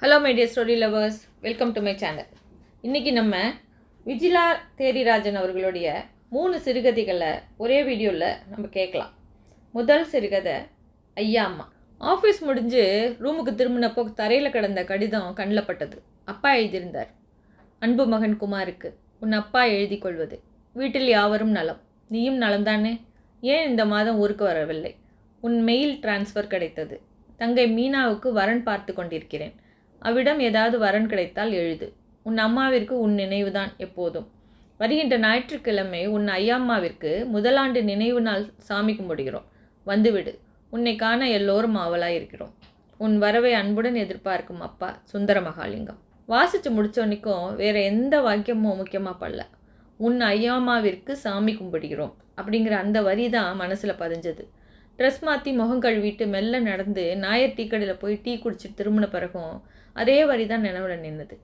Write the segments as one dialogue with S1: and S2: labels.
S1: Hello my dear story lovers welcome to my channel இன்றைக்கி நம்ம விஜிலா தேரிராஜன் அவர்களுடைய மூணு சிறுகதைகளை ஒரே வீடியோவில் நம்ம கேட்கலாம். முதல் சிறுகதை ஐயா அம்மா. ஆஃபீஸ் முடிஞ்சு ரூமுக்கு திரும்பினப்போ தரையில் கிடந்த கடிதம் கண்ணில் பட்டது. அப்பா எழுதியிருந்தார். அன்பு மகன் குமாருக்கு உன் அப்பா எழுதி கொள்வது. வீட்டில் யாவரும் நலம். நீயும் நலம்தானே? ஏன் இந்த மாதம் ஊருக்கு வரவில்லை? உன் மெயில் டிரான்ஸ்ஃபர் கிடைத்தது. தங்கை மீனாவுக்கு வரன் பார்த்து கொண்டிருக்கிறேன். அவ்விடம் ஏதாவது வரன் கிடைத்தால் எழுது. உன் அம்மாவிற்கு உன் நினைவுதான் எப்போதும். வருகின்ற ஞாயிற்றுக்கிழமை உன் ஐயம்மாவிற்கு முதலாண்டு நினைவு நாள் சாமி கும்பிடுகிறோம் வந்துவிடு. உன்னை காண எல்லோரும் ஆவலாய் இருக்கிறோம் உன் வரவை அன்புடன் எதிர்பார்க்கும் அப்பா சுந்தர மகாலிங்கம் வாசித்து முடிச்சோன்னைக்கும் வேறு எந்த வாக்கியமும் முக்கியமாக படல. உன் ஐயாமாவிற்கு சாமி கும்பிடுகிறோம் அப்படிங்கிற அந்த வரி தான் மனசில் பதிஞ்சது. ட்ரெஸ் மாற்றி முகம் கழுவிட்டு மெல்ல நடந்து நாயர் டீ கடையில் போய் டீ குடிச்சிட்டு திரும்பின பிறகும் அதே வரி தான் நினைவில் நின்றுது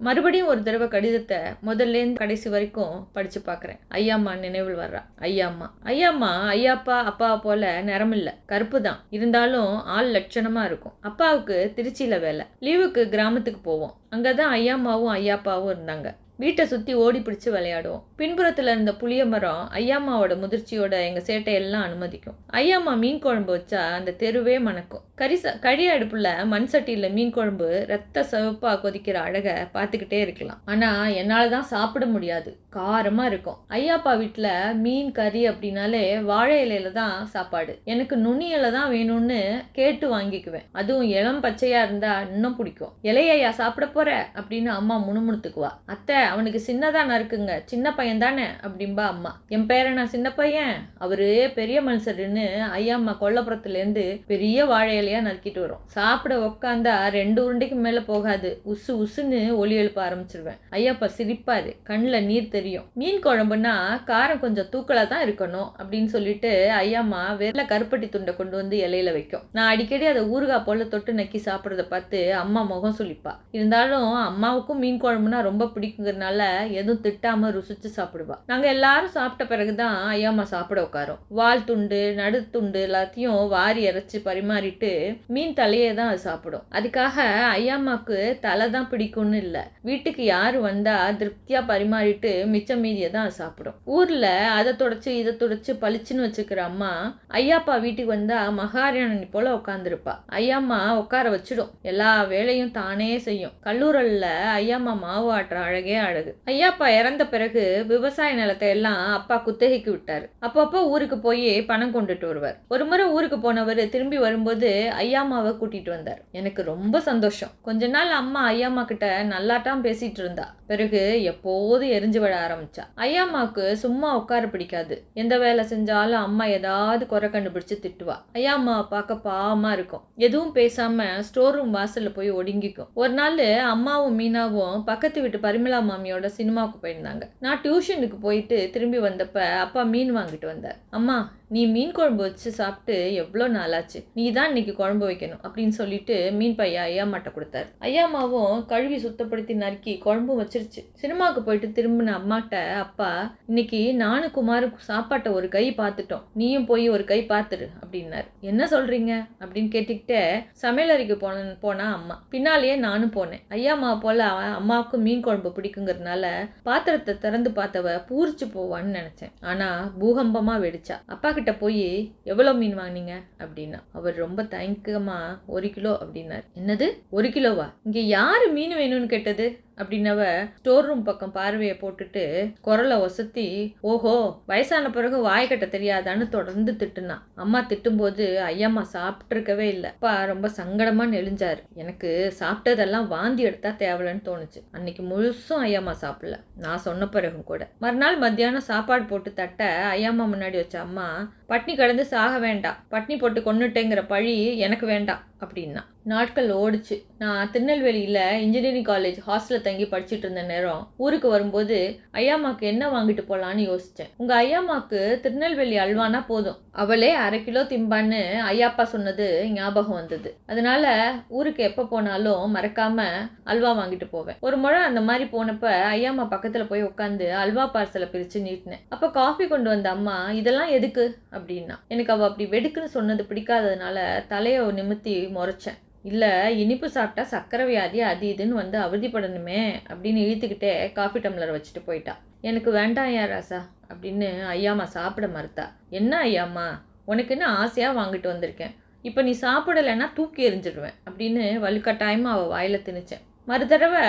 S1: மறுபடியும் ஒரு தடவை கடிதத்தை முதல்லேருந்து கடைசி வரைக்கும் படித்து பார்க்குறேன் ஐயாம்மா நினைவில் வர்றா. ஐயாம்மா. ஐயாம்மா ஐயாப்பா அப்பா போல நிறமில்ல. கருப்பு தான் இருந்தாலும் ஆள் லட்சணமாக இருக்கும். அப்பாவுக்கு திருச்சியில் வேலை. லீவுக்கு கிராமத்துக்கு போவோம். அங்கே தான் ஐயாம்மாவும் ஐயாப்பாவும் இருந்தாங்க. வீட்டை சுற்றி ஓடி பிடிச்சி விளையாடுவோம். பின்புறத்தில் இருந்த புளிய மரம் ஐயாமாவோட முதிர்ச்சியோட எங்கள் சேட்டையெல்லாம் அனுமதிக்கும். ஐயாம்மா மீன் குழம்பு வச்சா அந்த தெருவே மணக்கும். கரிச கழி அடுப்பில் மண் சட்டியில் மீன் குழம்பு ரத்த சிவப்பாக கொதிக்கிற அழகை பார்த்துக்கிட்டே இருக்கலாம். ஆனால் என்னால் தான் சாப்பிட முடியாது. காரமாக இருக்கும். ஐயாப்பா வீட்டில் மீன் கறி அப்படின்னாலே வாழை இலையில தான் சாப்பாடு. எனக்கு நுனியில தான் வேணும்னு கேட்டு வாங்கிக்குவேன். அதுவும் இளம் பச்சையாக இருந்தால் இன்னும் பிடிக்கும். இலையா சாப்பிட போற அப்படின்னு அம்மா முணுமுணுத்துக்குவா. அத்தை அவனுக்கு சின்னதாக நறுக்குங்க சின்ன பையன் தானே? அப்படின்பா அம்மா. என் பேரனா சின்ன பையன். அவரு பெரிய மனுஷருன்னு ஐயாம்மா கொல்லப்புறத்துலேருந்து பெரிய வாழை நறுக்கிட்டு வரும். சாப்பிட உக்காந்தா ரெண்டு உருண்டைக்கு மேலே போகாது. உசு உசுன்னு ஒலி எழுப்ப ஆரம்பிச்சிருவேன். ஐயாப்பா சிரிப்பாரு. கண்ணில் நீர் தெரியும். மீன் குழம்புனா காரம் கொஞ்சம் தூக்கலாக தான் இருக்கணும் அப்படின்னு சொல்லிட்டு ஐயாம்மா வெறும் கருப்பட்டி துண்டை கொண்டு வந்து இலையில வைக்கும். நான் அடிக்கடி அதை ஊறுகாய் போல தொட்டு நக்கி சாப்பிட்றத பார்த்து அம்மா முகம் சொல்லிப்பா இருந்தாலும் அம்மாவுக்கும் மீன் குழம்புனா ரொம்ப பிடிக்குங்கிறனால எதுவும் திட்டாம ருசிச்சு சாப்பிடுவா. நாங்க எல்லாரும் சாப்பிட்ட பிறகு தான் ஐயாம்மா சாப்பிட உட்காரும். வால் துண்டு நடுத்துண்டு எல்லாத்தையும் வாரி இறைச்சி பரிமாறிட்டு மீன் தலையே தான் அது சாப்பிடும். அதுக்காக ஐயாம்மாக்கு தலை தான் பிடிக்கும்னு இல்லை. வீட்டுக்கு யார் வந்தா திருப்தியா பரிமாறிட்டு மிச்சம் மீதியை தான் சாப்பிடும். ஊர்ல அதை தொடச்சி இதை தொடச்சி பளிச்சுன்னு வச்சுக்கிற அம்மா ஐயாப்பா வீட்டுக்கு வந்தா மகாராணி போல உட்காந்துருப்பா ஐயாம்மா உட்கார வச்சிடும். எல்லா வேலையும் தானே செய்யும். கல்லூரல்ல ஐயாம்மா மாவு ஆட்டுற அழகே அழகு. ஐயாப்பா இறந்த பிறகு விவசாய நிலத்தை எல்லாம் அப்பா குத்தகைக்கு விட்டார். அப்பப்போ ஊருக்கு போய் பணம் கொண்டுட்டு வருவார். ஒரு முறை ஊருக்கு போனவர் திரும்பி வரும்போது ஐயாமாவை கூட்டிட்டு வந்தார். எனக்கு ரொம்ப சந்தோஷம். கொஞ்ச நாள் அம்மா ஐயாமா கிட்ட நல்லாட்டாம் பேசிட்டு இருந்தா. பிறகு எப்போதும் எரிஞ்சு விழ ஆரம்பிச்சா? ஐயாம்மாவுக்கு சும்மா உட்கார பிடிக்காது. எந்த வேலை செஞ்சாலும் அம்மா ஏதாவது குறை கண்டுபிடிச்சு திட்டுவா. ஐயாம்மாவை பார்க்க பாவமா இருக்கும். எதுவும் பேசாம ஸ்டோர் ரூம் வாசல்ல போய் ஒடுங்கிக்கும். ஒரு நாள் அம்மாவும் மீனாவும் பக்கத்து வீட்டு பரிமளா மாமியோட சினிமாவுக்கு போயிருந்தாங்க. நான் டியூஷனுக்கு போயிட்டு திரும்பி வந்தப்ப அப்பா மீன் வாங்கிட்டு வந்தார். அம்மா நீ மீன் குழம்பு வச்சு சாப்பிட்டு எவ்வளோ நாளாச்சு? நீ தான் இன்னைக்கு குழம்பு வைக்கணும் அப்படின்னு சொல்லிட்டு மீன் பையா ஐயாமாட்ட கொடுத்தாரு. ஐயாமாவும் கழுவி சுத்தப்படுத்தி நறுக்கி குழம்பும் வச்சிருச்சு சினிமாவுக்கு போயிட்டு திரும்பின அம்மாட்ட அப்பா இன்னைக்கு நானும் குமாருக்கு சாப்பாட்டை ஒரு கை பார்த்துட்டோம். நீயும் போய் ஒரு கை பார்த்துரு அப்படின்னாரு. என்ன சொல்றீங்க? அப்படின்னு கேட்டுக்கிட்டே சமையலறைக்கு போன போனா அம்மா. பின்னாலேயே நானும் போனேன். ஐயாமா போல அம்மாவுக்கும் அம்மாவுக்கு மீன் குழம்பு பிடிக்குங்கிறதுனால பாத்திரத்தை திறந்து பார்த்தவ பூரிச்சு போவான்னு நினைச்சேன். ஆனா பூகம்பமா வெடிச்சா. அப்பா கிட்ட போய் எவ்வளோ மீன் வாங்கினீங்க? அப்படின்னா. அவர் ரொம்ப தயங்கமா ஒரு கிலோ அப்படின்னாரு. என்னது? ஒரு கிலோவா? இங்க யாரு மீன் வேணும்னு கேட்டது? அப்படின்னவ ஸ்டோர் ரூம் பக்கம் பார்வையை போட்டுட்டு குரலை ஒசத்தி ஓஹோ வயசான பிறகு வாய் கட்ட தெரியாதான்னு தொடர்ந்து திட்டுனான் அம்மா திட்டும்போது ஐயம்மா சாப்பிட்ருக்கவே இல்லை. அப்பா ரொம்ப சங்கடமா நெளிஞ்சாரு. எனக்கு சாப்பிட்டதெல்லாம் வாந்தி எடுத்தா தேவலன்னு தோணுச்சு. அன்னைக்கு முழுசும் ஐயம்மா சாப்பிடல. நான் சொன்ன பிறகும் கூட. மறுநாள் மத்தியானம் சாப்பாடு போட்டு தட்ட ஐயம்மா முன்னாடி வச்ச அம்மா பட்னி கடந்து சாக வேண்டாம் பட்னி போட்டு கொண்டுட்டேங்கிற பழி எனக்கு வேண்டாம் அப்படின்னா. நாட்கள் ஓடுச்சு. நான் திருநெல்வேலியில் இன்ஜினியரிங் காலேஜ் ஹாஸ்டலில் தங்கி படிச்சுட்டு இருந்த நேரம் ஊருக்கு வரும்போது ஐயாமாக்கு என்ன வாங்கிட்டு போகலான்னு யோசித்தேன் உங்கள் ஐயாமாக்கு திருநெல்வேலி அல்வானா போதும். அவளே அரை கிலோ திம்பான்னு ஐயாப்பா சொன்னது ஞாபகம் வந்தது. அதனால ஊருக்கு எப்போ போனாலும் மறக்காம அல்வா வாங்கிட்டு போவேன். ஒரு முறை அந்த மாதிரி போனப்ப ஐயாமா பக்கத்தில் போய் உட்காந்து அல்வா பார்சலை பிரித்து நீட்டினேன். அப்போ காஃபி கொண்டு வந்த அம்மா இதெல்லாம் எதுக்கு? அப்படின்னா. எனக்கு அவள் அப்படி வெடுக்குன்னு சொன்னது பிடிக்காததுனால தலையை நிமித்தி முறைச்சேன். இல்லை இனிப்பு சாப்பிட்டா சக்கரை வியாதி அது இதுன்னு வந்து அவதிப்படணுமே அப்படின்னு இழுத்துக்கிட்டே காஃபி டம்ளர் வச்சுட்டு போயிட்டா. எனக்கு வேண்டாம் யா ராசா அப்படின்னு ஐயாம்மா சாப்பிட மறுத்தா. என்ன ஐயாம்மா உனக்கு என்ன ஆசையாக வாங்கிட்டு வந்திருக்கேன்? இப்போ நீ சாப்பிடலைன்னா தூக்கி எறிஞ்சிடுவேன் அப்படின்னு வலுக்கட்டாயமாக அவள் வாயில் திணிச்சேன். மறு தடவை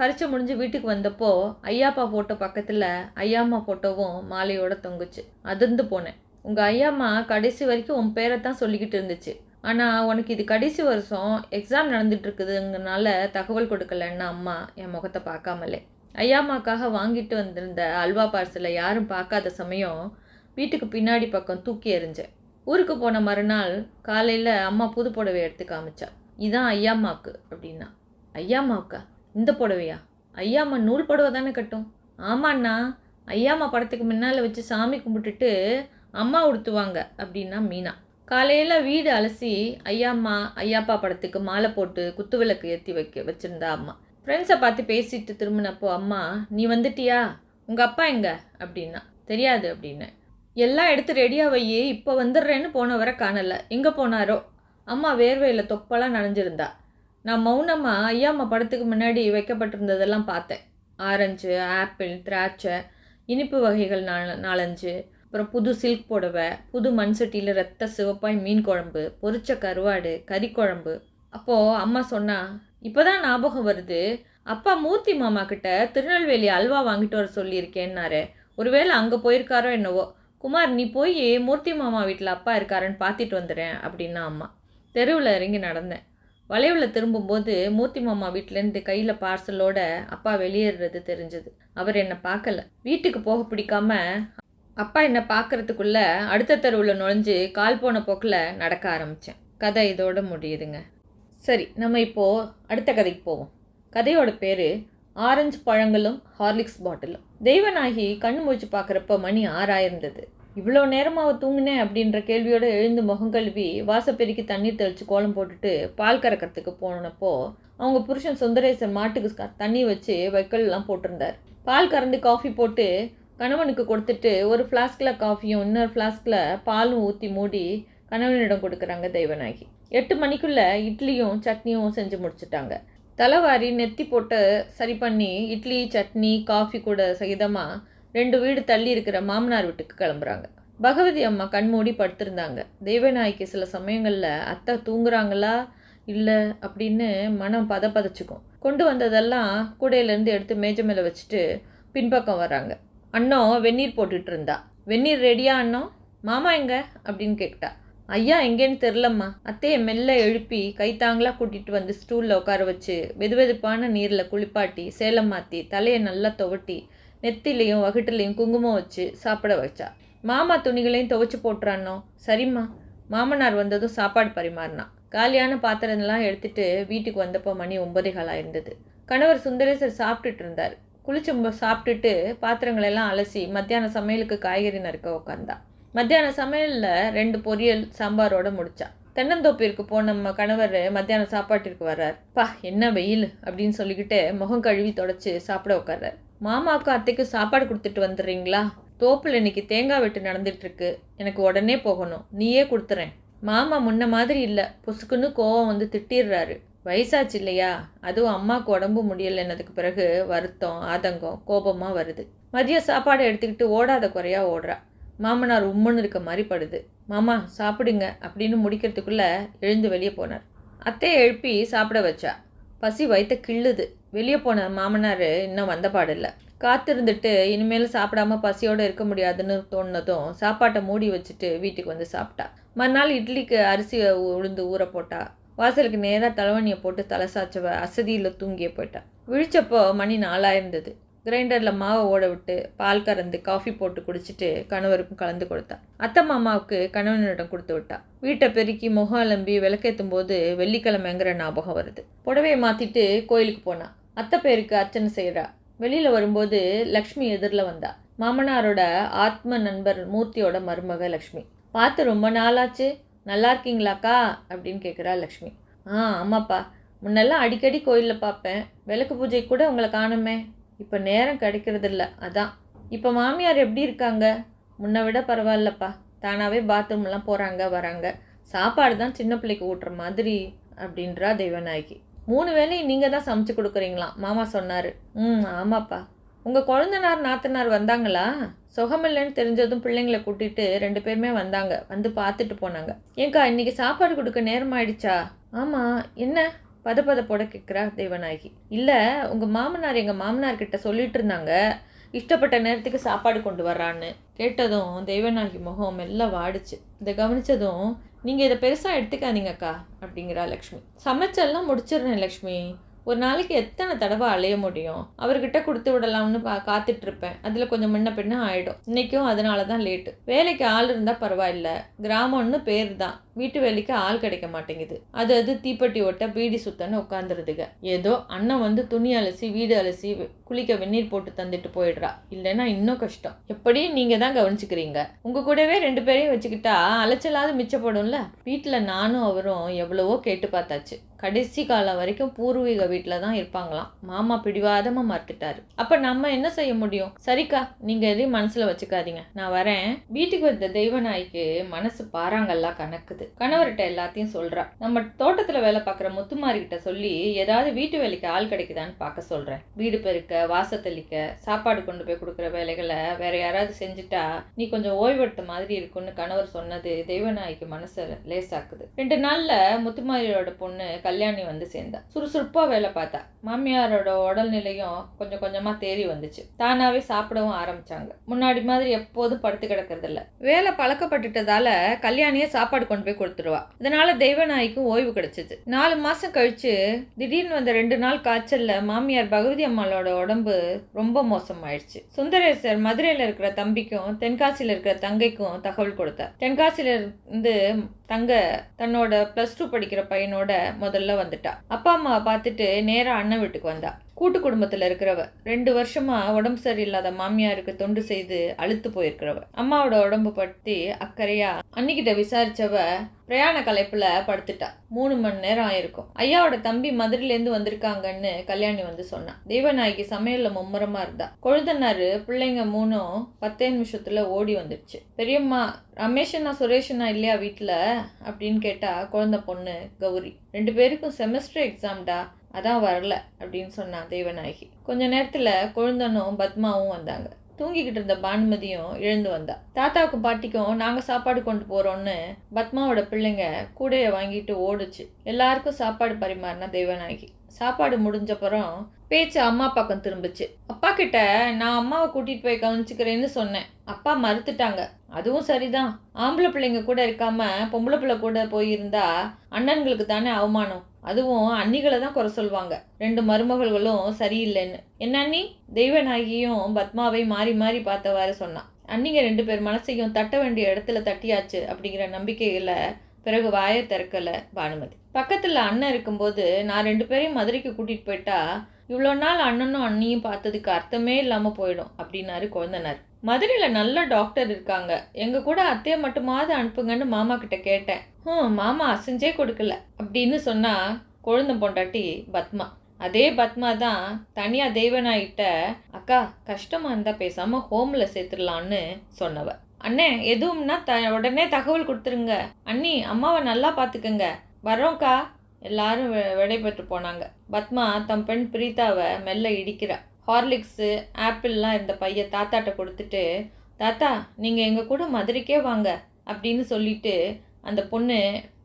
S1: பரீட்சை முடிஞ்சு வீட்டுக்கு வந்தப்போ ஐயாப்பா ஃபோட்டோ பக்கத்தில் ஐயாம்மா ஃபோட்டோவும் மாலையோட தொங்குச்சு. அதிர்ந்து போனேன். உங்கள் ஐயாம்மா கடைசி வரைக்கும் உன் பேரை தான் சொல்லிக்கிட்டு இருந்துச்சு. ஆனால் உனக்கு இது கடைசி வருஷம் எக்ஸாம் நடந்துட்டுருக்குதுங்கனால தகவல் கொடுக்கலன்னு அம்மா என் முகத்தை பார்க்காமலே. ஐயாம்மாக்காக வாங்கிட்டு வந்திருந்த அல்வா பார்சலை யாரும் பார்க்காத சமயம் வீட்டுக்கு பின்னாடி பக்கம் தூக்கி எறிஞ்சேன். ஊருக்கு போன மறுநாள் காலையில் அம்மா புது புடவை எடுத்து காமிச்சா. இதான் ஐயாம்மாக்கு அப்படின்னா. ஐயாம்மாவுக்கா இந்த புடவையா? ஐயாம்மா நூல் புடவை தானே கட்டும்? ஆமாண்ணா. ஐயாம்மா படத்துக்கு முன்னால் வச்சு சாமி கும்பிட்டுட்டு அம்மா உடுத்துவாங்க அப்படின்னா மீனா. காலையில் வீடு அலசி ஐயாம்மா ஐயாப்பா படத்துக்கு மாலை போட்டு குத்து விளக்கு ஏற்றி வைக்க வச்சுருந்தா அம்மா. ஃப்ரெண்ட்ஸை பார்த்து பேசிட்டு திரும்பினப்போ அம்மா நீ வந்துட்டியா? உங்கள் அப்பா எங்க? அப்படின்னா தெரியாது அப்படின்னு. எல்லாம் எடுத்து ரெடியாக வை இப்போ வந்துடுறேன்னு போனவரை காணலை. எங்கே போனாரோ? அம்மா வேர்வையில் தொப்பெல்லாம் நனைஞ்சிருந்தா. நான் மௌனமாக ஐயாம்மா படத்துக்கு முன்னாடி வைக்கப்பட்டிருந்ததெல்லாம் பார்த்தேன். ஆரஞ்சு ஆப்பிள் திராட்சை இனிப்பு வகைகள் நாலஞ்சு அப்புறம் புது சில்க் புடவை புது மண் சட்டியில் ரத்த சிவப்பாய் மீன் குழம்பு பொரிச்ச கருவாடு கறி குழம்பு. அப்போது அம்மா சொன்னா இப்போ தான் ஞாபகம் வருது. அப்பா மூர்த்தி மாமா கிட்ட திருநெல்வேலி அல்வா வாங்கிட்டு வர சொல்லியிருக்கேன்னாரு. ஒருவேளை அங்கே போயிருக்காரோ என்னவோ. குமார் நீ போய் மூர்த்தி மாமா வீட்டில் அப்பா இருக்காருன்னு பார்த்துட்டு வந்துடுறேன் அப்படின்னா அம்மா. தெருவில் இறங்கி நடந்தேன். வளைவில் திரும்பும்போது மூர்த்தி மாமா வீட்டிலேருந்து கையில் பார்சலோட அப்பா வெளியேறது தெரிஞ்சது. அவர் என்னை பார்க்கல. வீட்டுக்கு போக பிடிக்காம அப்பா என்னை பார்க்கறதுக்குள்ள அடுத்த தெருவில் நுழைஞ்சு கால் போன போக்கில் நடக்க ஆரம்பித்தேன் கதை இதோட முடியுதுங்க. சரி நம்ம இப்போது அடுத்த கதைக்கு போவோம். கதையோட பேர் ஆரஞ்சு பழங்களும் ஹார்லிக்ஸ் பாட்டிலும். தெய்வநாயகி கண் முழிச்சு பார்க்குறப்ப மணி ஆறாயிருந்தது. இவ்வளோ நேரமாக தூங்கினேன் அப்படின்ற கேள்வியோடு எழுந்து முகம் கழுவி வாசப்பெருக்கி தண்ணீர் தெளித்து கோலம் போட்டுட்டு பால் கறக்கிறதுக்கு போனப்போ அவங்க புருஷன் சுந்தரேசன் மாட்டுக்கு தண்ணி வச்சு வைக்கல்லாம் போட்டிருந்தார். பால் கறந்து காஃபி போட்டு கணவனுக்கு கொடுத்துட்டு ஒரு ஃப்ளாஸ்கில் காஃபியும் இன்னொரு ஃப்ளாஸ்கில் பாலும் ஊற்றி மூடி கணவனிடம் கொடுக்குறாங்க தெய்வநாயகி எட்டு மணிக்குள்ளே இட்லியும் சட்னியும் செஞ்சு முடிச்சிட்டாங்க. தலைவாரி நெத்தி போட்டு சரி பண்ணி இட்லி சட்னி காஃபி கூட சகிதமாக ரெண்டு வீடு தள்ளி இருக்கிற மாமனார் வீட்டுக்கு கிளம்புறாங்க. பகவதி அம்மா கண்மூடி படுத்திருந்தாங்க. தெய்வநாயகி சில சமயங்களில் அத்தை தூங்குறாங்களா? இல்லை அப்படின்னு மனம் பத பதச்சுக்கும் கொண்டு வந்ததெல்லாம் கூடையிலேருந்து எடுத்து மேஜை மேலே வச்சுட்டு பின்பக்கம் வராங்க அண்ணன் வெந்நீர் போட்டுட்டு இருந்தா வெந்நீர் ரெடியா அண்ணன் மாமா எங்க? அப்படின்னு கேட்டா. ஐயா எங்கேன்னு தெரிலம்மா. அத்தையை மெல்ல எழுப்பி கைத்தாங்களா கூட்டிட்டு வந்து ஸ்டூலில் உட்கார வச்சு வெதுவெதுப்பான நீரில் குளிப்பாட்டி சேலம் மாற்றி தலையை நல்லா துவட்டி நெத்திலையும் வகுட்டுலையும் குங்குமம் வச்சு சாப்பிட வச்சா. மாமா துணிகளையும் துவைச்சு போட்டுறானோ? சரிம்மா. மாமனார் வந்ததும் சாப்பாடு பரிமாறினான் காலியான பாத்திரம்லாம் எடுத்துட்டு வீட்டுக்கு வந்தப்போ மணி ஒன்பதே காலாக இருந்தது கணவர் சுந்தரேசர் சாப்பிட்டுட்டு இருந்தார். குளிச்சு சாப்பிட்டுட்டு பாத்திரங்களெல்லாம் அலசி மத்தியான சமையலுக்கு காய்கறி நறுக்க உட்காந்தா மத்தியான சமையலில் ரெண்டு பொரியல் சாம்பாரோட முடிச்சா. தென்னந்தோப்பிற்கு போன நம்ம கணவர் மத்தியான சாப்பாட்டிற்கு வர்றார். பா என்ன வெயில்? அப்படின்னு சொல்லிக்கிட்டு முகம் கழுவி தொடச்சி சாப்பிட உட்கார்றார் மாமாவுக்கும் அத்தைக்கும் சாப்பாடு கொடுத்துட்டு வந்துடுறீங்களா? தோப்பில் இன்னைக்கு தேங்காய் வெட்டு நடந்துட்டுருக்கு. எனக்கு உடனே போகணும். நீயே கொடுத்துறேன். மாமா முன்ன மாதிரி இல்லை. பொசுக்குன்னு கோவம் வந்து திட்டிடுறாரு. வயசாச்சு இல்லையா? அதுவும் அம்மாவுக்கு உடம்பு முடியலைன்னதுக்கு பிறகு வருத்தம் ஆதங்கம் கோபமாக வருது. மதியம் சாப்பாடு எடுத்துக்கிட்டு ஓடாத குறையா ஓடுறா. மாமனார் உம்முன்னு இருக்க மாதிரி படுது. மாமா சாப்பிடுங்க அப்படின்னு முடிக்கிறதுக்குள்ளே எழுந்து வெளியே போனார். அத்தையை எழுப்பி சாப்பிட வச்சா. பசி வயித்த கிள்ளுது. வெளியே போன மாமனார் இன்னும் வந்த பாடில்லை காத்திருந்துட்டு இனிமேல் சாப்பிடாம பசியோடு இருக்க முடியாதுன்னு தோணுனதும் சாப்பாட்டை மூடி வச்சுட்டு வீட்டுக்கு வந்து சாப்பிட்டா. மறுநாள் இட்லிக்கு அரிசி உளுந்து ஊற போட்டா. வாசலுக்கு நேராக தலைவணியை போட்டு தலை சாச்சவ அசதியில் தூங்கியே போயிட்டா. விழிச்சப்போ மணி நாலாயிருந்தது. கிரைண்டரில் மாவை ஓட விட்டு பால் கறந்து காஃபி போட்டு குடிச்சிட்டு கணவருக்கும் கலந்து கொடுத்தா. அத்தை மாமாவுக்கு கணவனிடம் கொடுத்து விட்டா. வீட்டை பெருக்கி முகம் அலம்பி விளக்கேற்றும் போது வெள்ளிக்கிழமைங்கிற ஞாபகம் வருது. புடவையை மாற்றிட்டு கோயிலுக்கு போனா. அத்தை பேருக்கு அர்ச்சனை செய்கிறா வெளியில் வரும்போது லக்ஷ்மி எதிரில் வந்தா. மாமனாரோட ஆத்ம நண்பர் மூர்த்தியோட மருமக லக்ஷ்மி. பார்த்து ரொம்ப நாளாச்சு. நல்லா இருக்கீங்களாக்கா? அப்படின்னு கேட்குறா லக்ஷ்மி. ஆ ஆமாப்பா. முன்னெல்லாம் அடிக்கடி கோயிலில் பார்ப்பேன் விளக்கு பூஜை கூட உங்களை காணுமே. இப்போ நேரம் கிடைக்கிறதில்ல. அதான். இப்போ மாமியார் எப்படி இருக்காங்க? முன்னை விட பரவாயில்லப்பா. தானாகவே பாத்ரூம்லாம் போகிறாங்க வராங்க. சாப்பாடு தான் சின்ன பிள்ளைக்கு ஊட்டுற மாதிரி அப்படின்றா தெய்வநாயகி. மூணு வேளையும் நீங்கள் தான் சமைச்சு கொடுக்குறீங்களாம் மாமா சொன்னார். ம் ஆமாப்பா. உங்கள் குழந்தனார் நாத்தனார் வந்தாங்களா? சுகமில்லைன்னு தெரிஞ்சதும் பிள்ளைங்களை கூட்டிகிட்டு ரெண்டு பேருமே வந்தாங்க. வந்து பார்த்துட்டு போனாங்க. ஏங்கா இன்றைக்கி சாப்பாடு கொடுக்க நேரம் ஆயிடுச்சா? ஆமாம் என்ன? பத பத போட கேட்குறா தெய்வநாயகி இல்லை உங்கள் மாமனார் எங்கள் மாமனார்கிட்ட சொல்லிட்டு இருந்தாங்க. இஷ்டப்பட்ட நேரத்துக்கு சாப்பாடு கொண்டு வர்றான்னு. கேட்டதும் தெய்வநாயகி முகம் மெல்ல வாடிச்சு. இதை கவனிச்சதும் நீங்கள் இதை பெருசாக எடுத்துக்காதீங்கக்கா அப்படிங்கிறா லக்ஷ்மி. சமைச்செல்லாம் முடிச்சிடுறேன் லக்ஷ்மி. ஒரு நாளைக்கு எத்தனை தடவை அலைய முடியும்? அவர்கிட்ட கொடுத்து விடலாம்னு பா காத்துட்டு இருப்பேன் அதில் கொஞ்சம் முன்ன பின்ன ஆகிடும் இன்னைக்கும் அதனால தான் லேட்டு வேலைக்கு ஆள் இருந்தால் பரவாயில்ல. கிராமம்னு பேர் தான். வீட்டு வேலைக்கு ஆள் கிடைக்க மாட்டேங்குது. அது அது தீப்பெட்டி ஒட்ட பீடி சுத்தன்னு உட்காந்துருதுங்க ஏதோ அண்ணன் வந்து துணி அலசி வீடு அலசி குளிக்க வெந்நீர் போட்டு தந்துட்டு போயிடுறா. இல்லைன்னா இன்னும் கஷ்டம். எப்படி நீங்கள் தான் கவனிச்சுக்கிறீங்க. உங்கள் கூடவே ரெண்டு பேரையும் வச்சுக்கிட்டா அலைச்சலாவது மிச்சப்படும்ல? வீட்டில் நானும் அவரும் எவ்வளவோ கேட்டு பார்த்தாச்சு. கடைசி காலம் வரைக்கும் பூர்வீக வீட்டில் தான் இருப்பாங்களாம். மாமா பிடிவாதமாக மறுத்துட்டாரு. அப்போ நம்ம என்ன செய்ய முடியும்? சரிக்கா நீங்கள் எதையும் மனசில் வச்சுக்காதீங்க. நான் வரேன். வீட்டுக்கு வந்த தெய்வநாய்க்கு மனசு பாறாங்கல்லாம் கணக்குது. கணவர்கிட்ட எல்லாத்தையும் சொல்கிறா நம்ம தோட்டத்தில் வேலை பார்க்குற முத்துமாரிக்கிட்ட சொல்லி ஏதாவது வீட்டு வேலைக்கு ஆள் கிடைக்குதான்னு பார்க்க சொல்கிறேன் வீடு பெருக்க வாச தெளிக்க சாப்பாடு கொண்டு போய் கொடுக்குற வேலைகளை வேற யாராவது செஞ்சுட்டா நீ கொஞ்சம் ஓய்வெடுத்த மாதிரி இருக்கும்னு கணவர் சொன்னது தெய்வநாய்க்கு மனசை லேசாக்குது. ரெண்டு நாளில் முத்துமாரியோட பொண்ணு கல்யாணி வந்து சேர்ந்தா. சுறுசுறுப்பாக வேலை பார்த்தா. மாமியாரோட உடல்நிலையும் கொஞ்சம் கொஞ்சமாக தேறி வந்துச்சு. தானாவே சாப்பிடவும் ஆரம்பித்தாங்க முன்னாடி மாதிரி எப்போதும் படுத்து கிடக்கறதில்ல. வேலை பழக்கப்பட்டுட்டதால கல்யாணியை சாப்பாடு கொண்டு போய் கொடுத்துருவா. இதனால தெய்வநாய்க்கும் ஓய்வு கிடைச்சிச்சு. நாலு மாதம் கழித்து திடீர்னு வந்த ரெண்டு நாள் காய்ச்சலில் மாமியார் பகவதி அம்மாளோட உடம்பு ரொம்ப மோசமாயிடுச்சு சுந்தரேசர் மதுரையில் இருக்கிற தம்பிக்கும் தென்காசியில் இருக்கிற தங்கைக்கும் தகவல் கொடுத்தார் தென்காசியில் இருந்து தங்க தன்னோட ப்ளஸ் டூ படிக்கிற பையனோட முதல்ல வந்துட்டா. அப்பா அம்மாவை பார்த்துட்டு நேராக அண்ணன் வீட்டுக்கு வந்தா. கூட்டு குடும்பத்தில் இருக்கிறவ ரெண்டு வருஷமா உடம்பு சரியில்லாத மாமியாருக்கு தொண்டு செய்து அழுத்து போயிருக்கிறவ. அம்மாவோட உடம்பு பற்றி அக்கறையா அன்னிக்கிட்ட விசாரிச்சவ பிரயாண கலைப்புல படுத்துட்டா. மூணு மணி நேரம் ஆயிருக்கும். ஐயாவோட தம்பி மதுரையிலேருந்து வந்திருக்காங்கன்னு கல்யாணி வந்து சொன்னான் தெய்வநாயகி சமையல்ல மும்முரமா இருந்தா. கொழுந்தனாரு பிள்ளைங்க மூணும் பத்தே நிமிஷத்துல ஓடி வந்துடுச்சு பெரியம்மா ரமேஷனா சுரேஷனா இல்லையா வீட்டில் அப்படின்னு கேட்டா குழந்தை பொண்ணு கௌரி. ரெண்டு பேருக்கும் செமஸ்டர் எக்ஸாம்டா. அதான் வரல அப்படின்னு சொன்னான் தெய்வநாயகி கொஞ்ச நேரத்தில் கொழுந்தனும் பத்மாவும் வந்தாங்க. தூங்கிக்கிட்டு இருந்த பானுமதியும் எழுந்து வந்தா. தாத்தாவுக்கும் பாட்டிக்கும் நாங்கள் சாப்பாடு கொண்டு போகிறோன்னு பத்மாவோட பிள்ளைங்க கூடையை வாங்கிட்டு ஓடுச்சு. எல்லாருக்கும் சாப்பாடு பரிமாறினா தெய்வநாயகி சாப்பாடு முடிஞ்சப்புறம் பேச்சு அம்மா பக்கம் திரும்பிச்சு. அப்பா கிட்ட நான் அம்மாவை கூட்டிட்டு போய் கவனிச்சுக்கிறேன்னு சொன்னேன். அப்பா மறுத்துட்டாங்க. அதுவும் சரிதான். ஆம்பளை பிள்ளைங்க கூட இருக்காம பொம்பளை பிள்ளை கூட போயிருந்தா அண்ணன்களுக்கு தானே அவமானம். அதுவும் அன்னிகளை தான் குறை சொல்லுவாங்க ரெண்டு மருமகள்களும் சரியில்லைன்னு. என்ன அண்ணி? தெய்வநாயகியும் பத்மாவை மாறி மாறி பார்த்தவாறு சொன்னான் அன்னிங்க ரெண்டு பேர் மனசையும் தட்ட வேண்டிய இடத்துல தட்டியாச்சு அப்படிங்கிற நம்பிக்கையில பிறகு வாயை திறக்கல பானுமதி. பக்கத்துல அண்ணன் இருக்கும்போது நான் ரெண்டு பேரையும் மதுரைக்கு கூட்டிட்டு போயிட்டா இவ்வளோ நாள் அண்ணனும் அண்ணியும் பார்த்ததுக்கு அர்த்தமே இல்லாமல் போயிடும் அப்படின்னாரு குழந்தனார். மதுரையில் நல்ல டாக்டர் இருக்காங்க. எங்கள் கூட அத்தையை மட்டுமாவது அனுப்புங்கன்னு மாமா கிட்ட கேட்டேன். ஹம் மாமா அசைஞ்சே கொடுக்கல அப்படின்னு சொன்னால் கொழுந்த பொண்டாட்டி பத்மா. அதே பத்மா தான் தனியாக தெய்வனாயிட்ட அக்கா கஷ்டமாக இருந்தால் பேசாமல் ஹோமில் சேர்த்துடலான்னு சொன்னவ. அண்ணே எதுவும்னா த உடனே தகவல் கொடுத்துருங்க. அண்ணி அம்மாவை நல்லா பார்த்துக்கங்க வரோம்க்கா எல்லாரும் விடைபெற்று போனாங்க. பத்மா தம் பெண் பிரீதாவை மெல்ல இடிக்கிறா. ஹார்லிக்ஸு ஆப்பிள்லாம் இருந்த பைய தாத்தாட்ட கொடுத்துட்டு தாத்தா நீங்கள் எங்கள் கூட மதுரைக்கே வாங்க அப்படின்னு சொல்லிட்டு அந்த பொண்ணு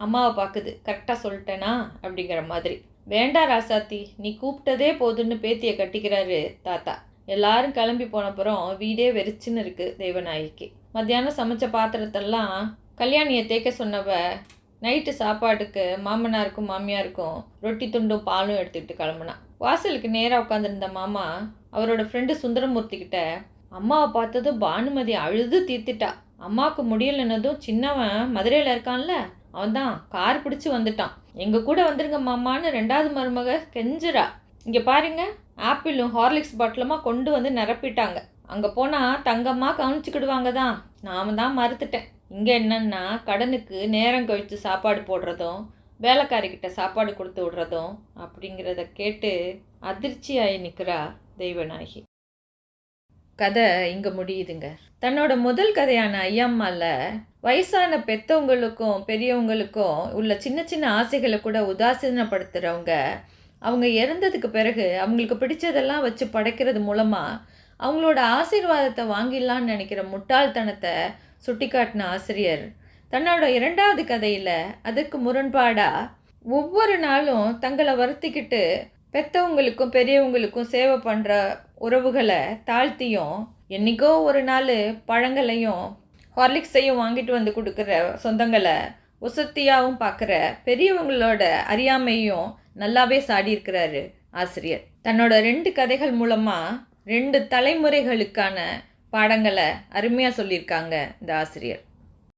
S1: அம்மாவை பார்க்குது கரெக்டாக சொல்லிட்டேனா? அப்படிங்கிற மாதிரி. வேண்டா ராசாத்தி நீ கூப்பிட்டதே போதுன்னு பேத்தியை கட்டிக்கிறாரு தாத்தா. எல்லாரும் கிளம்பி போனப்புறம் வீடே வெறிச்சுன்னு இருக்குது தெய்வநாயகிக்கு மத்தியானம் சமைச்ச பாத்திரத்தெல்லாம் கல்யாணியை தேய்க்க சொன்னவ நைட்டு சாப்பாட்டுக்கு மாமனாருக்கும் மாமியாருக்கும் ரொட்டி துண்டும் பாலும் எடுத்துக்கிட்டு கிளம்புனா. வாசலுக்கு நேராக உட்காந்துருந்த மாமா அவரோட ஃப்ரெண்டு சுந்தரமூர்த்தி கிட்ட அம்மாவை பார்த்ததும் பானுமதி அழுது தீர்த்துட்டா. அம்மாவுக்கு முடியலன்னதும் சின்னவன் மதுரையில் இருக்கான்ல அவன் தான் கார் பிடிச்சி வந்துட்டான். எங்கள் கூட வந்துருங்க மாமான்னு ரெண்டாவது மருமக கெஞ்சுறா. இங்கே பாருங்க ஆப்பிளும் ஹார்லிக்ஸ் பாட்டிலுமா கொண்டு வந்து நிரப்பிட்டாங்க. அங்கே போனால் தங்கம்மா கவனிச்சுக்கிடுவாங்க தான் நாம தான் மறுத்துட்டேன். இங்கே என்னன்னா கடனுக்கு நேரம் கழித்து சாப்பாடு போடுறதும் வேலைக்காரிக்கிட்ட சாப்பாடு கொடுத்து விடுறதும் அப்படிங்கிறத கேட்டு அதிர்ச்சியாகி நிற்கிறா தெய்வநாயகி. கதை இங்கே முடியுதுங்க. தன்னோட முதல் கதையான ஐயம்மால வயசான பெற்றவங்களுக்கும் பெரியவங்களுக்கும் உள்ள சின்ன சின்ன ஆசைகளை கூட உதாசீனப்படுத்துகிறவங்க அவங்க இறந்ததுக்கு பிறகு அவங்களுக்கு பிடிச்சதெல்லாம் வச்சு படைக்கிறது மூலமாக அவங்களோட ஆசீர்வாதத்தை வாங்கிடலான்னு நினைக்கிற முட்டாள்தனத்தை சுட்டிக்காட்டின ஆசிரியர். தன்னோட இரண்டாவது கதையில் அதுக்கு முரண்பாடாக ஒவ்வொரு நாளும் தங்களை வருத்திக்கிட்டு பெற்றவங்களுக்கும் பெரியவங்களுக்கும் சேவை பண்ணுற உறவுகளை தாழ்த்தியும் என்றைக்கோ ஒரு நாள் பழங்களையும் ஹார்லிக்ஸையும் வாங்கிட்டு வந்து கொடுக்குற சொந்தங்களை உசத்தியாகவும் பார்க்குற பெரியவங்களோட அறியாமையும் நல்லாவே சாடியிருக்கிறாரு ஆசிரியர். தன்னோட ரெண்டு கதைகள் மூலமாக ரெண்டு தலைமுறைகளுக்கான பாடங்களை அருமையாக சொல்லியிருக்காங்க இந்த ஆசிரியர்.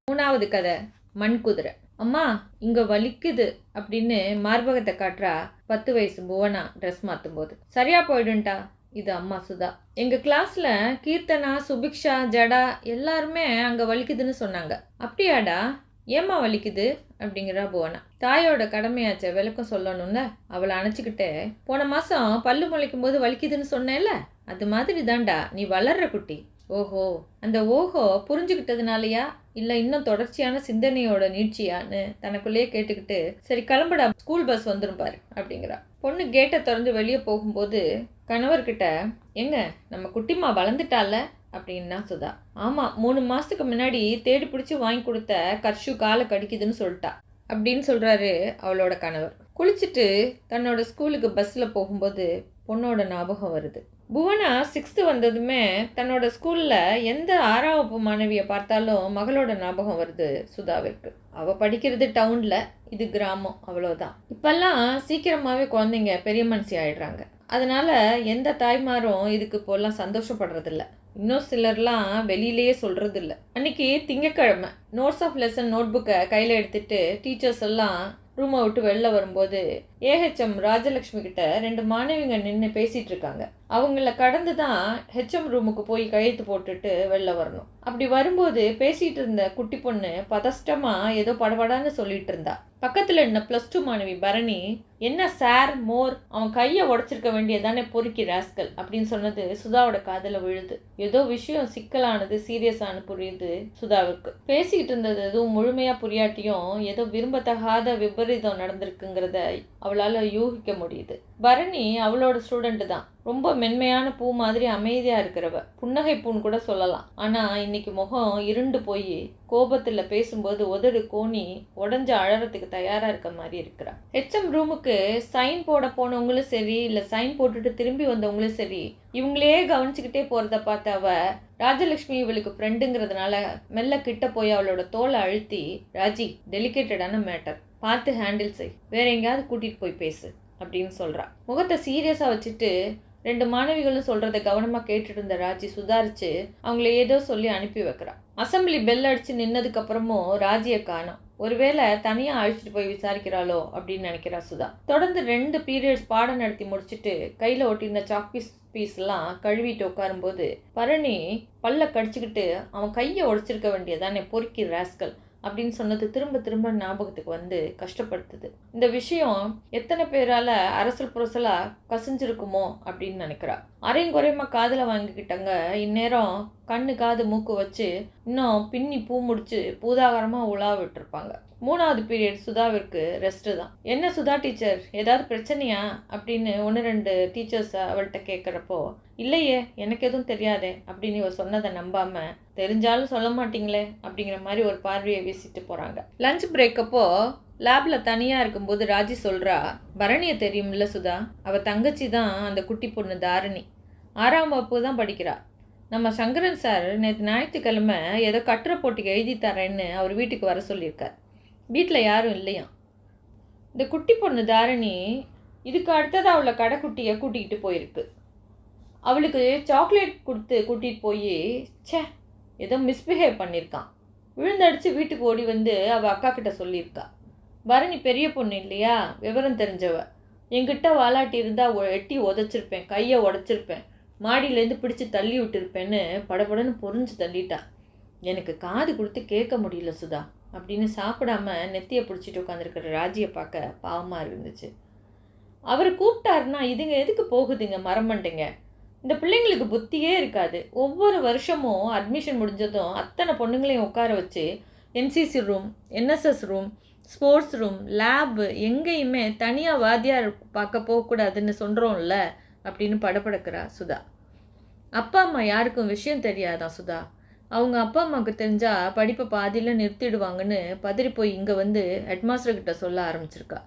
S1: மூணாவது கதை மண் குதிரை. அம்மா இங்கே வலிக்குது அப்படின்னு மார்பகத்தை காட்டுறா பத்து வயசு புவனா ட்ரெஸ் மாற்றும் போது சரியாக போயிடுன்ட்டா இது அம்மா சுதா. எங்கள் கிளாஸில் கீர்த்தனா சுபிக்ஷா ஜடா எல்லாருமே அங்கே வலிக்குதுன்னு சொன்னாங்க. அப்படியாடா ஏம்மா வலிக்குது? அப்படிங்கிறா புவனா. தாயோட கடமையாச்ச விளக்கம் சொல்லணும்ல? அவளை அணைச்சிக்கிட்டே போன மாதம் பல்லு முளைக்கும் போது வலிக்குதுன்னு சொன்னேன்ல அது மாதிரி தான்டா நீ வளர்ற குட்டி. ஓஹோ அந்த ஓஹோ புரிஞ்சுக்கிட்டதுனாலயா இல்லை இன்னும் தொடர்ச்சியான சிந்தனையோட நீட்சியான்னு தனக்குள்ளேயே கேட்டுக்கிட்டு சரி கிளம்புடா ஸ்கூல் பஸ் வந்துடும் பாரு அப்படிங்கிறா. பொண்ணு கேட்டை திறந்து வெளியே போகும்போது கணவர்கிட்ட எங்க நம்ம குட்டிமா வளர்ந்துட்டால? அப்படின்னா சுதா ஆமாம் மூணு மாதத்துக்கு முன்னாடி தேடி பிடிச்சி வாங்கி கொடுத்த கர்ஷு காலை கடிக்குதுன்னு சொல்லிட்டா அப்படின்னு சொல்கிறாரு அவளோட கணவர். குளிச்சுட்டு தன்னோட ஸ்கூலுக்கு பஸ்ஸில் போகும்போது பொண்ணோட ஞாபகம் வருது. புவனா சிக்ஸ்த்து வந்ததுமே தன்னோட ஸ்கூலில் எந்த ஆறாம் வகுப்பு மாணவியை பார்த்தாலும் மகளோட ஞாபகம் வருது சுதாவிற்கு. அவள் படிக்கிறது டவுனில் இது கிராமம் அவ்வளோதான் இப்போல்லாம் சீக்கிரமாகவே குழந்தைங்க பெரிய மனசி ஆயிடுறாங்க. அதனால் எந்த தாய்மாரும் இதுக்கு இப்போல்லாம் சந்தோஷப்படுறதில்ல. இன்னும் சிலர்லாம் வெளியிலேயே சொல்கிறதில்ல அன்றைக்கி திங்கக்கிழமை நோட்ஸ் ஆஃப் லெசன் நோட் புக்கை கையில் எடுத்துகிட்டு டீச்சர்ஸ் எல்லாம் ரூமை விட்டு வெளில வரும்போது ஏஹெச்எம் ராஜலக்ஷ்மி கிட்ட ரெண்டு மாணவிங்க நின்று பேசிகிட்டு இருக்காங்க. அவங்கள கடந்து தான் ஹெச்எம் ரூமுக்கு போய் கையெழுத்து போட்டுட்டு வெளில வரணும். அப்படி வரும்போது பேசிகிட்டு இருந்த குட்டி பொண்ணு பதஷ்டமாக ஏதோ படபடான்னு சொல்லிட்டு இருந்தா. பக்கத்தில் இருந்த ப்ளஸ் டூ மாணவி பரணி என்ன சார் மோர் அவன் கையை உடச்சிருக்க வேண்டியதானே பொறுக்கி ராஸ்கல் அப்படின்னு சொன்னது சுதாவோட காதில் விழுது. ஏதோ விஷயம் சிக்கலானது சீரியஸானு புரியுது சுதாவுக்கு. பேசிக்கிட்டு இருந்தது எதுவும் முழுமையாக புரியாட்டியும் ஏதோ விரும்பத்தகாத விபரீதம் நடந்திருக்குங்கிறத அவளால் யூகிக்க முடியுது. பரணி அவளோட ஸ்டூடெண்ட்டு தான். ரொம்ப மென்மையான பூ மாதிரி அமைதியாக இருக்கிறவ. புன்னகை பூன்னு கூட சொல்லலாம். ஆனால் இன்னைக்கு முகம் இருண்டு போய் கோபத்தில் பேசும்போது உதடு கோணி உடஞ்ச அழறதுக்கு தயாராக இருக்க மாதிரி இருக்கிறா. ஹெச்எம் ரூமுக்கு சைன் போட போனவங்களும் சரி இல்லை சைன் போட்டுட்டு திரும்பி வந்தவங்களும் சரி இவங்களே கவனிச்சுக்கிட்டே போகிறத பார்த்த அவ ராஜலக்ஷ்மி இவளுக்கு ஃப்ரெண்டுங்கிறதுனால மெல்ல கிட்ட போய் அவளோட தோலை அழுத்தி ராஜி டெலிகேட்டடான மேட்டர் பார்த்து ஹேண்டில் செய். வேற எங்கேயாவது கூட்டிகிட்டு போய் பேசு. அப்படின்னு சொல்கிறா முகத்தை சீரியஸாக வச்சுட்டு ரெண்டு மாணவிகளும் சொல்கிறத கவனமாக கேட்டுட்டு இருந்த ராஜி சுதாரிச்சு அவங்கள ஏதோ சொல்லி அனுப்பி வைக்கிறான் அசம்பிளி பெல் அடித்து நின்னதுக்கப்புறமும் ராஜியை காணும். ஒருவேளை தனியாக அழைச்சிட்டு போய் விசாரிக்கிறாளோ அப்படின்னு நினைக்கிறா சுதா. தொடர்ந்து ரெண்டு பீரியட்ஸ் பாடம் நடத்தி முடிச்சுட்டு கையில் ஒட்டியிருந்த சாக் பீஸ் பீஸ்லாம் கழுவிட்டு உட்காரும்போது பரணி பல்ல கடிச்சுக்கிட்டு அவன் கையை உடைச்சிருக்க வேண்டியதானே பொறுக்கி ராஸ்கல் அப்படின்னு சொன்னது திரும்ப திரும்ப ஞாபகத்துக்கு வந்து கஷ்டப்படுத்துது. இந்த விஷயம் எத்தனை பேரால் அரசல் புரசலாக கசிஞ்சிருக்குமோ அப்படின்னு நினைக்கிறா. அரையும் குறையுமா காதில் வாங்கிக்கிட்டாங்க. இந்நேரம் கண்ணு காது மூக்கு வச்சு இன்னும் பின்னி பூ முடிச்சு பூதாகரமாக உலா விட்டுருப்பாங்க. மூணாவது பீரியட் சுதாவிற்கு ரெஸ்ட்டு தான். என்ன சுதா டீச்சர் ஏதாவது பிரச்சனையா? அப்படின்னு ஒன்று ரெண்டு டீச்சர்ஸ் அவள்கிட்ட கேட்குறப்போ இல்லையே எனக்கு எதுவும் தெரியாதே அப்படின்னு இவ சொன்னதை நம்பாமல் தெரிஞ்சாலும் சொல்ல மாட்டீங்களே அப்படிங்கிற மாதிரி ஒரு பார்வையை வீசிட்டு போகிறாங்க லஞ்ச் பிரேக் அப்போ லேபில் தனியாக இருக்கும்போது ராஜி சொல்கிறா பரணியை தெரியும்ல சுதா? அவள் தங்கச்சி தான் அந்த குட்டி பொண்ணு தாரணி. ஆறாம் வகுப்பு தான் படிக்கிறா. நம்ம சங்கரன் சார் நேற்று ஞாயிற்றுக்கிழமை ஏதோ கட்டுரை போட்டிக்கு எழுதி தரேன்னு அவர் வீட்டுக்கு வர சொல்லியிருக்கார். வீட்டில் யாரும் இல்லையா? இந்த குட்டி பொண்ணு தாரணி இதுக்கு அடுத்தது அவளை கடைக்குட்டியை கூட்டிகிட்டு போயிருக்கு. அவளுக்கு சாக்லேட் கொடுத்து கூட்டிகிட்டு போய் ச்சே ஏதோ மிஸ்பிஹேவ் பண்ணியிருக்கான் விழுந்தடிச்சு வீட்டுக்கு ஓடி வந்து அவள் அக்கா கிட்ட சொல்லியிருக்கா. பரணி பெரிய பொண்ணு இல்லையா? விவரம் தெரிஞ்சவ. என்கிட்ட வாலாட்டி இருந்தால் எட்டி உதச்சிருப்பேன் கையை உடச்சிருப்பேன் மாடியிலேருந்து பிடிச்சி தள்ளி விட்டுருப்பேன்னு படபடன்னு பொறிஞ்சு தள்ளிட்டா. எனக்கு காது கொடுத்து கேட்க முடியல சுதா. அப்படின்னு சாப்பிடாம நெத்தியை பிடிச்சிட்டு உட்காந்துருக்கிற ராஜியை பார்க்க பாவமாக இருந்துச்சு. அவர் கூப்பிட்டாருன்னா இதுங்க எதுக்கு போகுதுங்க? மரமண்டைங்க இந்த பிள்ளைங்களுக்கு புத்தியே இருக்காது. ஒவ்வொரு வருஷமும் அட்மிஷன் முடிஞ்சதும் அத்தனை பொண்ணுங்களையும் உட்கார வச்சு N C C room N S S room sports room lab எங்கேயுமே தனியாக வாத்தியார் பார்க்க போகக்கூடாதுன்னு சொல்கிறோம்ல அப்படின்னு படப்படக்கிறா சுதா. அப்பா அம்மா யாருக்கும் விஷயம் தெரியாதான் சுதா? அவங்க அப்பா அம்மாவுக்கு தெரிஞ்சால் படிப்பை பாதியில் நிறுத்திடுவாங்கன்னு பதறி போய் இங்கே வந்து ஹெட்மாஸ்டர் கிட்ட சொல்ல ஆரம்பிச்சிருக்கா.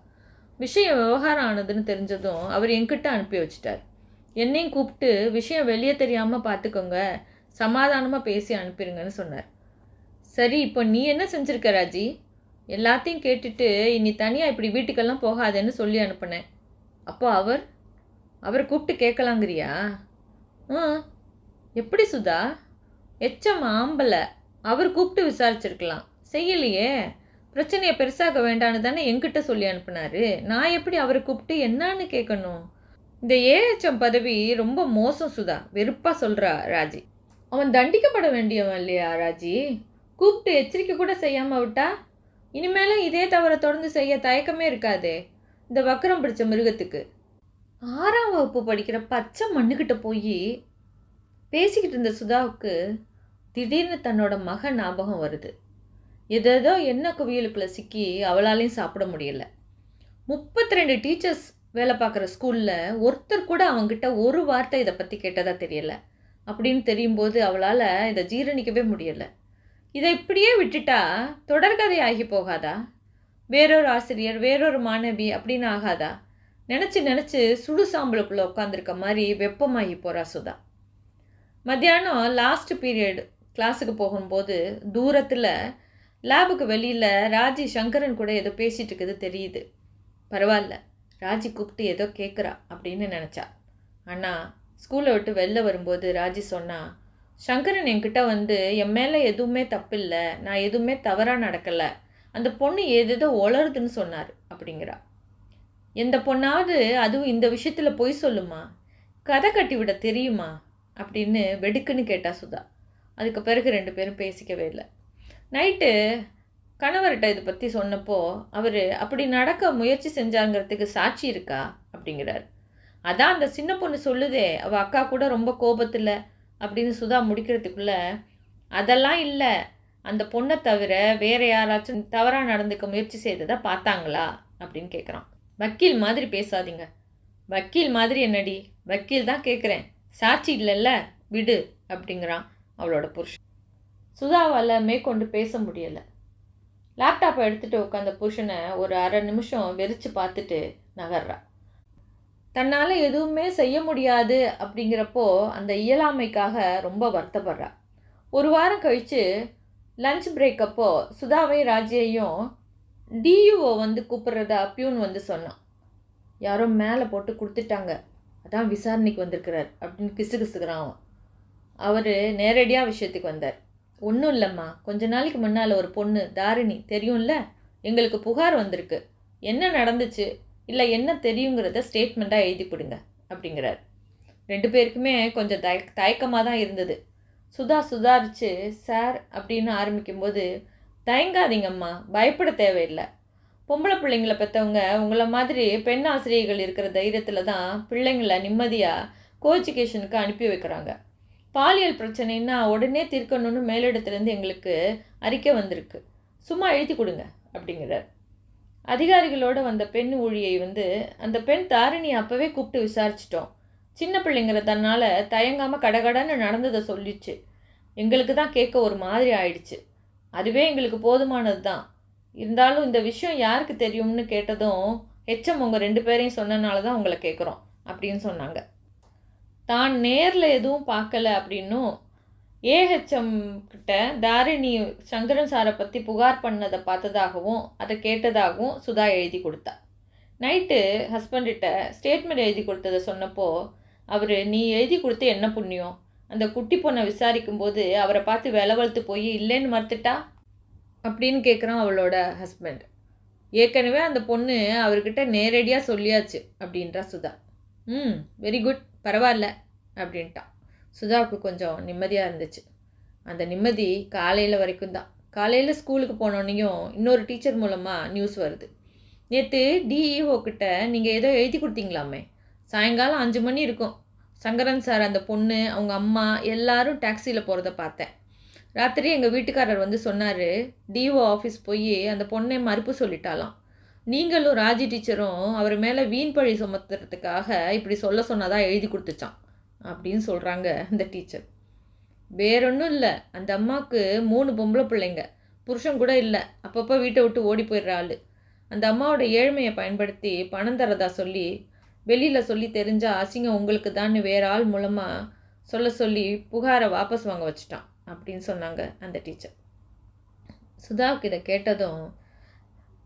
S1: விஷயம் விவகாரம் ஆனதுன்னு தெரிஞ்சதும் அவர் என்கிட்ட அனுப்பி வச்சிட்டார். என்னையும் கூப்பிட்டு விஷயம் வெளியே தெரியாமல் பார்த்துக்கோங்க சமாதானமாக பேசி அனுப்பிடுங்கன்னு சொன்னார். சரி இப்போ நீ என்ன செஞ்சுருக்க ராஜி? எல்லாத்தையும் கேட்டுட்டு இனி தனியாக இப்படி வீட்டுக்கெல்லாம் போகாதேன்னு சொல்லி அனுப்பினேன். அப்போ அவர்? அவரை கூப்பிட்டு கேட்கலாங்கிறியா? ஆ எப்படி சுதா? எச்சம் ஆம்பலை. அவர் கூப்பிட்டு விசாரிச்சிருக்கலாம். செய்யலையே. பிரச்சனையை பெருசாக்க வேண்டான்னு தானே எங்கிட்ட சொல்லி அனுப்புனாரு. நான் எப்படி அவரை கூப்பிட்டு என்னான்னு கேட்கணும்? இந்த ஏஹெச்எம் பதவி ரொம்ப மோசம் சுதா. வெறுப்பாக சொல்கிறா ராஜி. அவன் தண்டிக்கப்பட வேண்டியவன் இல்லையா ராஜி? கூப்பிட்டு எச்சரிக்கை கூட செய்யாமல் விட்டா? இனிமேலும் இதே தவறை தொடர்ந்து செய்ய தயக்கமே இருக்காதே. இந்த வக்கரம் பிடிச்ச மிருகத்துக்கு. ஆறாம் வகுப்பு படிக்கிற பச்சை மண்ணுக்கிட்ட போய் பேசிக்கிட்டு இருந்த சுதாவுக்கு திடீர்னு தன்னோட மகன் ஞாபகம் வருது. எதேதோ என்ன குவியலுக்குள்ள சிக்கி அவளாலையும் சாப்பிட முடியல. முப்பத்தி ரெண்டு டீச்சர்ஸ் வேலை பார்க்குற ஸ்கூலில் ஒருத்தர் கூட அவங்கிட்ட ஒரு வார்த்தை இதை பற்றி கேட்டதாக தெரியல. அப்படின்னு தெரியும் போது அவளால் இதை ஜீரணிக்கவே முடியலை. இதை இப்படியே விட்டுட்டா தொடர்கதை ஆகி போகாதா? வேறொரு ஆசிரியர் வேறொரு மாணவி அப்படின்னு ஆகாதா? நினச்சி நினச்சி சுடு சாம்பலுக்குள்ளே உட்காந்துருக்க மாதிரி வெப்பமாகி போகிறா சுதா. மத்தியானம் லாஸ்ட் பீரியட் கிளாஸுக்கு போகும்போது தூரத்தில் லேபுக்கு வெளியில் ராஜி சங்கரன் கூட ஏதோ பேசிகிட்டு இருக்குது தெரியுது. பரவாயில்ல. ராஜி கூப்பிட்டு ஏதோ கேட்குறா அப்படின்னு நினச்சா. ஆனால் ஸ்கூலை விட்டு வெளில வரும்போது ராஜி சொன்னா சங்கரன் என்கிட்ட வந்து என் மேலே எதுவுமே தப்பில்லை. நான் எதுவுமே தவறாக நடக்கலை. அந்த பொண்ணு ஏதேதோ ஒளருதுன்னு சொன்னார் அப்படிங்கிறா. எந்த பொண்ணாவது அதுவும் இந்த விஷயத்தில் பொய் சொல்லுமா? கதை கட்டி விட தெரியுமா? அப்படின்னு வெடுக்குன்னு கேட்டா சுதா. அதுக்கு பிறகு ரெண்டு பேரும் பேசிக்கவே இல்லை. நைட்டு கணவர்கிட்ட இதை பற்றி சொன்னப்போ அவர் அப்படி நடக்க முயற்சி செஞ்சாங்கிறதுக்கு சாட்சி இருக்கா? அப்படிங்கிறார். அதான் அந்த சின்ன பொண்ணு சொல்லுதே அவள் அக்கா கூட ரொம்ப கோபத்தில் அப்படின்னு சுதா முடிக்கிறதுக்குள்ள அதெல்லாம் இல்லை. அந்த பொண்ணை தவிர வேற யாராச்சும் தவறாக நடந்துக்க முயற்சி செய்ததை பார்த்தாங்களா? அப்படின்னு கேட்குறான் வக்கீல் மாதிரி பேசாதீங்க. வக்கீல் மாதிரி என்னடி? வக்கீல் தான் கேட்குறேன் சாட்சி இல்லைல்ல? விடு அப்படிங்கிறான் அவளோட புருஷன். சுதாவால் மேற்கொண்டு பேச முடியலை. லேப்டாப்பை எடுத்துகிட்டு உட்காந்த புருஷனை ஒரு அரை நிமிஷம் வெறிச்சு பார்த்துட்டு நகர்றா. தன்னால் எதுவுமே செய்ய முடியாது அப்படிங்கிறப்போ அந்த இயலாமைக்காக ரொம்ப வருத்தப்படுறா. ஒரு வாரம் கழித்து லஞ்ச் பிரேக் அப்போ சுதாவை ராஜியையும் டியூஓ வந்து கூப்பிட்றதா பியூன் வந்து சொன்னான். யாரோ மேலே போட்டு கொடுத்துட்டாங்க. அதான் விசாரணைக்கு வந்திருக்கிறார் அப்படின்னு கிசு கிசுக்கிறான் அவன். அவர் நேரடியாக விஷயத்துக்கு வந்தார். ஒன்றும் இல்லைம்மா. கொஞ்ச நாளைக்கு முன்னால் ஒரு பொண்ணு தாரிணி தெரியும்ல? எங்களுக்கு புகார் வந்திருக்கு. என்ன நடந்துச்சு? இல்லை என்ன தெரியுங்கிறத ஸ்டேட்மெண்ட்டாக எழுதி கொடுங்க அப்படிங்கிறார். ரெண்டு பேருக்குமே கொஞ்சம் தய தயக்கமாக தான் இருந்தது. சுதா சுதாரிச்சு சார் அப்படின்னு ஆரம்பிக்கும்போது தயங்காதீங்கம்மா. பயப்பட தேவையில்லை. பொம்பளை பிள்ளைங்களை பெற்றவங்க உங்களை மாதிரி பெண் ஆசிரியர்கள் இருக்கிற தைரியத்தில் தான் பிள்ளைங்களை நிம்மதியாக கோஎஜுகேஷனுக்கு அனுப்பி வைக்கிறாங்க. பாலியல் பிரச்சனைன்னா உடனே தீர்க்கணும்னு மேலிடத்துலேருந்து எங்களுக்கு அறிக்கை வந்திருக்கு. சும்மா எழுதி கொடுங்க அப்படிங்கிறார். அதிகாரிகளோடு வந்த பெண் ஊழியை வந்து அந்த பெண் தாரிணி அப்போவே கூப்பிட்டு விசாரிச்சிட்டோம். சின்ன பிள்ளைங்கிறதுனால தயங்காமல் கடகடன்னு நடந்ததை சொல்லிச்சு. எங்களுக்கு தான் கேட்க ஒரு மாதிரி ஆயிடுச்சு. அதுவே எங்களுக்கு போதுமானது தான் இருந்தாலும் இந்த விஷயம் யாருக்கு தெரியும்னு கேட்டதும் ஹெச்எம் உங்கள் ரெண்டு பேரையும் சொன்னனால தான் உங்களை கேட்குறோம் அப்படின்னு சொன்னாங்க. தான் நேரில் எதுவும் பார்க்கல அப்படின்னும் ஏஹெச்எம் கிட்ட தாரிணி சங்கரன் சாரை பற்றி புகார் பண்ணதை பார்த்ததாகவும் அதை கேட்டதாகவும் சுதா எழுதி கொடுத்தா. நைட்டு ஹஸ்பண்ட்கிட்ட ஸ்டேட்மெண்ட் எழுதி கொடுத்ததை சொன்னப்போ அவர் நீ எழுதி கொடுத்து என்ன புண்ணியம்? அந்த குட்டி பொண்ணை விசாரிக்கும்போது அவரை பார்த்து விலவழுத்து போய் இல்லைன்னு மறுத்துட்டா? அப்படின்னு கேட்குறான் அவளோட ஹஸ்பண்ட் ஏற்கனவே அந்த பொண்ணு அவர்கிட்ட நேரடியாக சொல்லியாச்சு அப்படின்றா சுதா. ம் வெரி குட் பரவாயில்ல அப்படின்ட்டான் சுதாவுக்கு கொஞ்சம் நிம்மதியாக இருந்துச்சு. அந்த நிம்மதி காலையில் வரைக்கும் தான். காலையில் ஸ்கூலுக்கு போனோன்னையும் இன்னொரு டீச்சர் மூலமாக நியூஸ் வருது. நேற்று டிஇஓ கிட்ட நீங்கள் ஏதோ எழுதி கொடுத்தீங்களாமே. சாயங்காலம் அஞ்சு மணி இருக்கும். சங்கரன் சார் அந்த பொண்ணு அவங்க அம்மா எல்லாரும் டாக்ஸியில் போகிறத பார்த்தேன். ராத்திரி எங்கள் வீட்டுக்காரர் வந்து சொன்னார் டிஓ ஆஃபீஸ் போய் அந்த பொண்ணை மறுப்பு சொல்லிட்டாலாம் நீங்களும் ராஜி டீச்சரும் அவர் மேலே வீண் பழி சுமத்துறதுக்காக இப்படி சொல்ல சொன்னதாக எழுதி கொடுத்துச்சான் அப்படின்னு சொல்கிறாங்க அந்த டீச்சர். வேறொன்றும் இல்லை அந்த அம்மாவுக்கு மூணு பொம்பளை பிள்ளைங்க புருஷன் கூட இல்லை அப்பப்போ வீட்டை விட்டு ஓடி போயிடுற ஆள். அந்த அம்மாவோட ஏழ்மையை பயன்படுத்தி பணம் தரதா சொல்லி வெளியில் சொல்லி தெரிஞ்சால் அசிங்கம் உங்களுக்கு தான் வேற ஆள் மூலமாக சொல்ல சொல்லி புகாரை வாபஸ் வாங்க வச்சுட்டான். அப்படின்னு சொன்னாங்க அந்த டீச்சர் சுதாவுக்கு இதை கேட்டதும்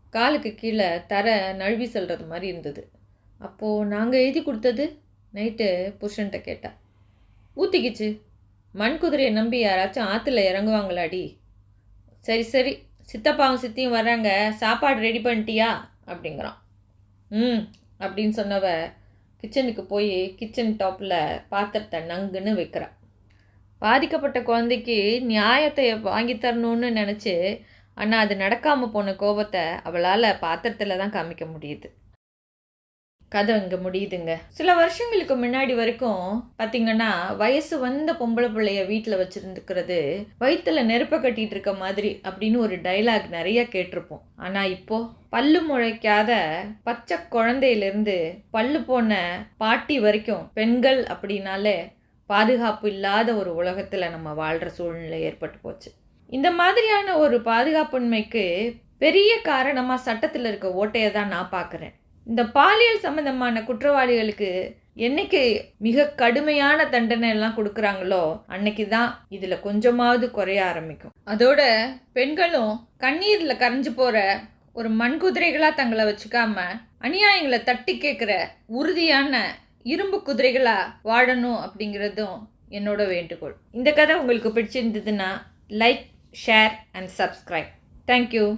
S1: காலுக்கு கீழே தர நழுவி செல்கிறது மாதிரி இருந்தது. அப்போது நாங்கள் எழுதி கொடுத்தது நைட்டு புருஷன்கிட்ட கேட்டா. ஊற்றிக்கிச்சு மண் குதிரையை நம்பி யாராச்சும் ஆற்றுல இறங்குவாங்களாடி? சரி சரி. சித்தப்பாவும் சித்தியும் வர்றாங்க. சாப்பாடு ரெடி பண்ணிட்டியா? அப்படிங்கிறான். ம் அப்படின்னு சொன்னவ கிச்சனுக்கு போய் கிச்சன் டாப்பில் பாத்திரத்தை நங்குன்னு வைக்கிறான் பாதிக்கப்பட்ட குழந்தைக்கு நியாயத்தை வாங்கி தரணும்னு நினச்சி ஆனால் அது நடக்காமல் போன கோபத்தை அவளால் பாத்திரத்தில் தான் காமிக்க முடியுது. கதை இங்கே முடியுதுங்க. சில வருஷங்களுக்கு முன்னாடி வரைக்கும் பார்த்தீங்கன்னா வயசு வந்த பொம்பளை பிள்ளைய வீட்டில் வச்சுருந்துக்கிறது வயிற்றில் நெருப்பை கட்டிகிட்டு இருக்க மாதிரி அப்படின்னு ஒரு டைலாக் நிறைய கேட்டிருப்போம். ஆனால் இப்போது பல்லு முளைக்காத பச்சை குழந்தையிலேருந்து பல்லு போன பாட்டி வரைக்கும் பெண்கள் அப்படின்னாலே பாதுகாப்பு இல்லாத ஒரு உலகத்தில் நம்ம வாழ்கிற சூழ்நிலை ஏற்பட்டு போச்சு. இந்த மாதிரியான ஒரு பாதுகாப்பின்மைக்கு பெரிய காரணமாக சட்டத்தில் இருக்க ஓட்டையை தான் நான் பார்க்குறேன் இந்த பாலியல் சம்பந்தமான குற்றவாளிகளுக்கு என்னைக்கு மிக கடுமையான தண்டனை எல்லாம் கொடுக்குறாங்களோ அன்னைக்கு தான் இதில் கொஞ்சமாவது குறைய ஆரம்பிக்கும். அதோட பெண்களும் கண்ணீரில் கரைஞ்சு போகிற ஒரு மண்குதிரைகளாக தங்களை வச்சுக்காம அநியாயங்களை தட்டி கேட்குற உறுதியான இரும்பு குதிரைகளாக வாழணும் அப்படிங்கிறதும் என்னோட வேண்டுகோள். இந்த கதை உங்களுக்கு பிடிச்சிருந்ததுன்னா like share and subscribe thank you